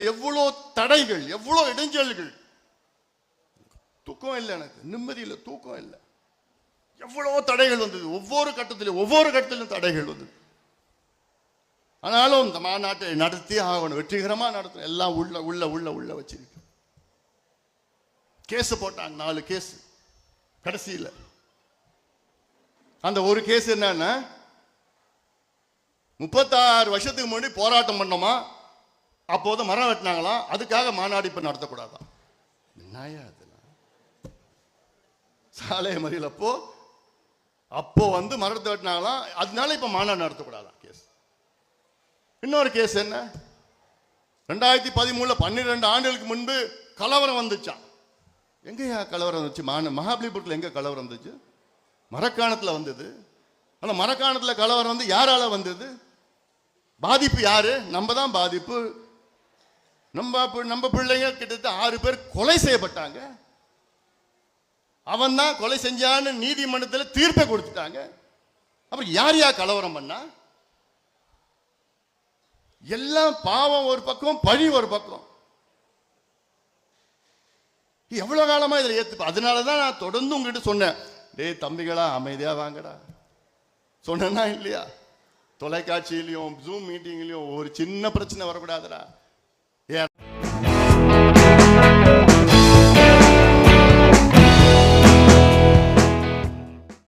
எவ்வளோ தடைகள் எவ்வளோ இடைஞ்சல்கள். தூக்கம் இல்லை எனக்கு நிம்மதி இல்லை தூக்கம் இல்லை. எவ்வளோ தடைகள் வந்தது ஒவ்வொரு கட்டத்திலும் ஒவ்வொரு கட்டத்திலும் தடைகள் வந்தது. ஆனாலும் இந்த மாநாட்டை நடத்தி ஆகணும் வெற்றிகரமா நடத்தணும். எல்லாம் உள்ள உள்ள உள்ள உள்ள வச்சிருக்கு. கேஸ் போட்டாங்க நாலு கேஸ். கடைசியில். அந்த ஒரு கேஸ் என்னன்னா முப்பத்தாறு வருஷத்துக்கு முன்னாடி போராட்டம் பண்ணோமா? அப்போது மரம் வெட்டினாங்களாம். அதுக்காக மாநாடு இப்போ நடத்தக்கூடாதான் என்னையா அதெல்லாம் சாலை மறியல் அப்போ அப்போ வந்து மரத்தை வெட்டினாங்களாம். அதனால இப்போ மாநாடு நடத்தக்கூடாதான் கேஸ். இன்னொரு கேஸ் என்ன? ரெண்டாயிரத்தி பதிமூணுல பன்னிரெண்டு ஆண்டுகளுக்கு முன்பு கலவரம் வந்துச்சான் எங்கேயா கலவரம் வந்துச்சு? மான மகாபலிபுரத்தில் எங்கே கலவரம் வந்துச்சு? மரக்காணத்தில் வந்தது. ஆனால் மரக்காணத்தில் கலவரம் வந்து யாரால வந்தது? பாதிப்பு யாரு? நம்ம தான் பாதிப்பு. நம்ம நம்ம பிள்ளைங்க கிட்டத்தட்ட ஆறு பேர் கொலை செய்யப்பட்டாங்க. அவன் தான் கொலை செஞ்சான்னு நீதிமன்றத்தில் தீர்ப்பை கொடுத்துட்டாங்க. அப்புறம் யார் யார் கலவரம் பண்ணா? எல்லாம் பாவம் ஒரு பக்கம் பழி ஒரு பக்கம். எவ்வளவு காலமா இதில் ஏற்று அதனால தான் நான் தொடர்ந்து உங்ககிட்ட சொன்னேன். டேய் தம்பிகளா அமைதியா வாங்கடா. சொன்னேன்னா இல்லையா? தொலைக்காட்சியிலையும் ஜூம் மீட்டிங்லையும் ஒரு சின்ன பிரச்சனை வரக்கூடாதுடா.